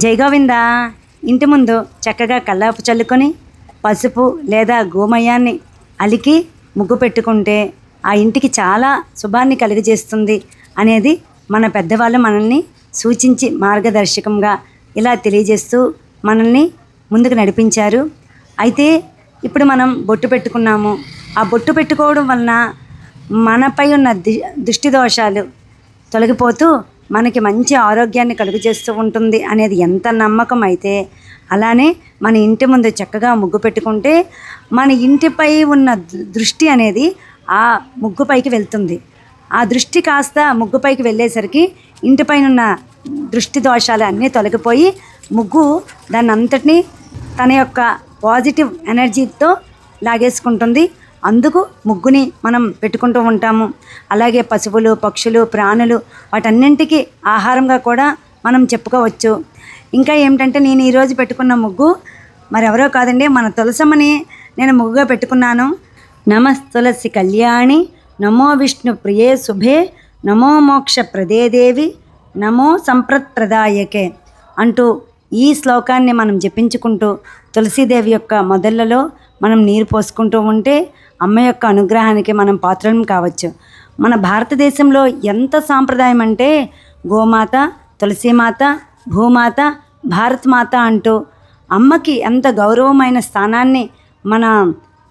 జై ఇంటి ముందు చక్కగా కల్లాపు చల్లుకొని పసుపు లేదా గోమయాన్ని అలికి ముగ్గు పెట్టుకుంటే ఆ ఇంటికి చాలా శుభాన్ని కలుగజేస్తుంది అనేది మన పెద్దవాళ్ళు మనల్ని సూచించి మార్గదర్శకంగా ఇలా తెలియజేస్తూ మనల్ని ముందుకు నడిపించారు. అయితే ఇప్పుడు మనం బొట్టు పెట్టుకున్నాము. ఆ బొట్టు పెట్టుకోవడం వలన మనపై ఉన్న ది- దృష్టి దోషాలు తొలగిపోతూ మనకి మంచి ఆరోగ్యాన్ని కలుగజేస్తూ ఉంటుంది అనేది ఎంత నమ్మకం అయితే అలానే మన ఇంటి ముందు చక్కగా ముగ్గు పెట్టుకుంటే మన ఇంటిపై ఉన్న దృష్టి అనేది ఆ ముగ్గుపైకి వెళ్తుంది. ఆ దృష్టి కాస్త ముగ్గుపైకి వెళ్ళేసరికి ఇంటిపైన ఉన్న దృష్టి దోషాలు అన్నీ తొలగిపోయి ముగ్గు దాన్ని అంతటినీ తన యొక్క పాజిటివ్ ఎనర్జీతో లాగేసుకుంటుంది. అందుకు ముగ్గుని మనం పెట్టుకుంటూ ఉంటాము. అలాగే పశువులు పక్షులు ప్రాణులు వాటన్నింటికి ఆహారంగా కూడా మనం చెప్పుకోవచ్చు. ఇంకా ఏమిటంటే నేను ఈరోజు పెట్టుకున్న ముగ్గు మరెవరో కాదండి మన తులసమని నేను ముగ్గుగా పెట్టుకున్నాను. నమస్ తులసి కళ్యాణి నమో విష్ణు ప్రియే శుభే నమో మోక్ష ప్రదే దేవి నమో సంప్రత్ప్రదాయకే అంటూ ఈ శ్లోకాన్ని మనం జపించుకుంటూ తులసీదేవి యొక్క మొదళ్ళలో మనం నీరు పోసుకుంటూ ఉంటే అమ్మ యొక్క అనుగ్రహానికి మనం పాత్రలం కావచ్చు. మన భారతదేశంలో ఎంత సాంప్రదాయం అంటే గోమాత తులసీమాత భూమాత భారత్ మాత అంటూ అమ్మకి ఎంత గౌరవమైన స్థానాన్ని మన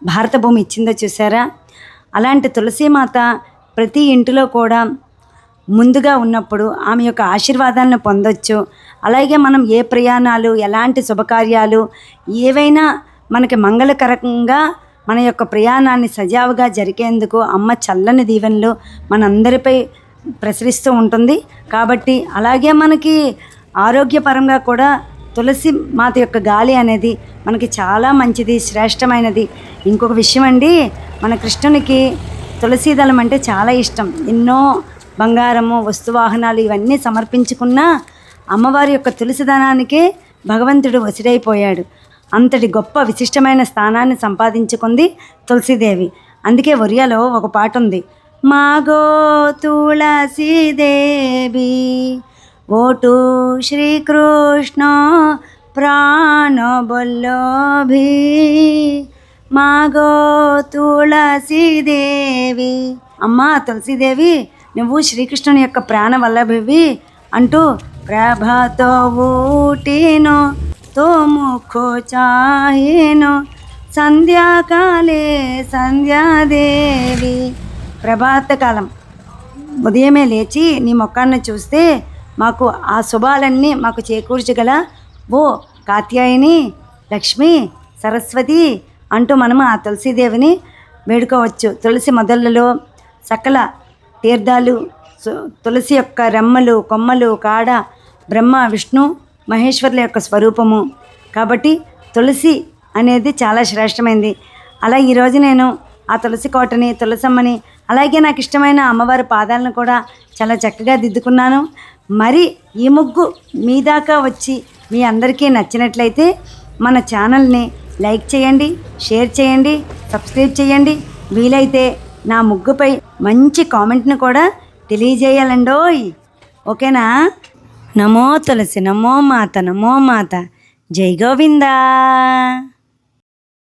భారత భూమి ఇచ్చిందో చూసారా అలాంటి తులసీమాత ప్రతి ఇంటిలో కూడా ముందుగా ఉన్నప్పుడు ఆమె యొక్క ఆశీర్వాదాలను పొందొచ్చు. అలాగే మనం ఏ ప్రయాణాలు ఎలాంటి శుభకార్యాలు ఏవైనా మనకి మంగళకరంగా మన యొక్క ప్రయాణాన్ని సజావుగా జరిగేందుకు అమ్మ చల్లని దీవెనలు మనందరిపై ప్రసరిస్తూ ఉంటుంది. కాబట్టి అలాగే మనకి ఆరోగ్యపరంగా కూడా తులసి మాత యొక్క గాలి అనేది మనకి చాలా మంచిది శ్రేష్టమైనది. ఇంకొక విషయం అండి మన కృష్ణునికి తులసీదళం అంటే చాలా ఇష్టం. ఎన్నో బంగారము వస్తువాహనాలు ఇవన్నీ సమర్పించుకున్న అమ్మవారి యొక్క తులసిదనానికే భగవంతుడు వసిడైపోయాడు అంతటి గొప్ప విశిష్టమైన స్థానాన్ని సంపాదించుకుంది తులసీదేవి. అందుకే ఒరియాలో ఒక పాట ఉంది మాగో తులసీదేవి ఓటు శ్రీకృష్ణ ప్రాణబల్లభి మాగో తులసీదేవి. అమ్మా తులసీదేవి నువ్వు శ్రీకృష్ణుని యొక్క ప్రాణ వల్లభివి అంటూ ప్రభతో ఊటినో తో ముఖో చాహిను. సంధ్యాకాలే సంధ్యాదేవి. ప్రభాతకాలం ఉదయమే లేచి నీ ముఖాన్ని చూస్తే మాకు ఆ శుభాలన్నీ మాకు చేకూర్చగల ఓ కాత్యాయని లక్ష్మి సరస్వతి అంటూ మనము ఆ తులసీదేవిని వేడుకోవచ్చు. తులసి మొదళ్ళలో సకల తీర్థాలు తులసి యొక్క రెమ్మలు కొమ్మలు కాడ బ్రహ్మ విష్ణు మహేశ్వరుల యొక్క స్వరూపము. కాబట్టి తులసి అనేది చాలా శ్రేష్టమైంది. అలా ఈరోజు నేను ఆ తులసి కోటని తులసమ్మని అలాగే నాకు ఇష్టమైన అమ్మవారి పాదాలను కూడా చాలా చక్కగా దిద్దుకున్నాను. మరి ఈ ముగ్గు మీ దాకా వచ్చి మీ అందరికీ నచ్చినట్లయితే మన ఛానల్ని లైక్ చేయండి షేర్ చేయండి సబ్స్క్రైబ్ చేయండి. వీలైతే నా ముగ్గుపై మంచి కామెంట్ని కూడా తెలియజేయాలండోయ్ ఓకేనా? నమో తులసి నమో మాత నమో మాత. జై గోవిందా.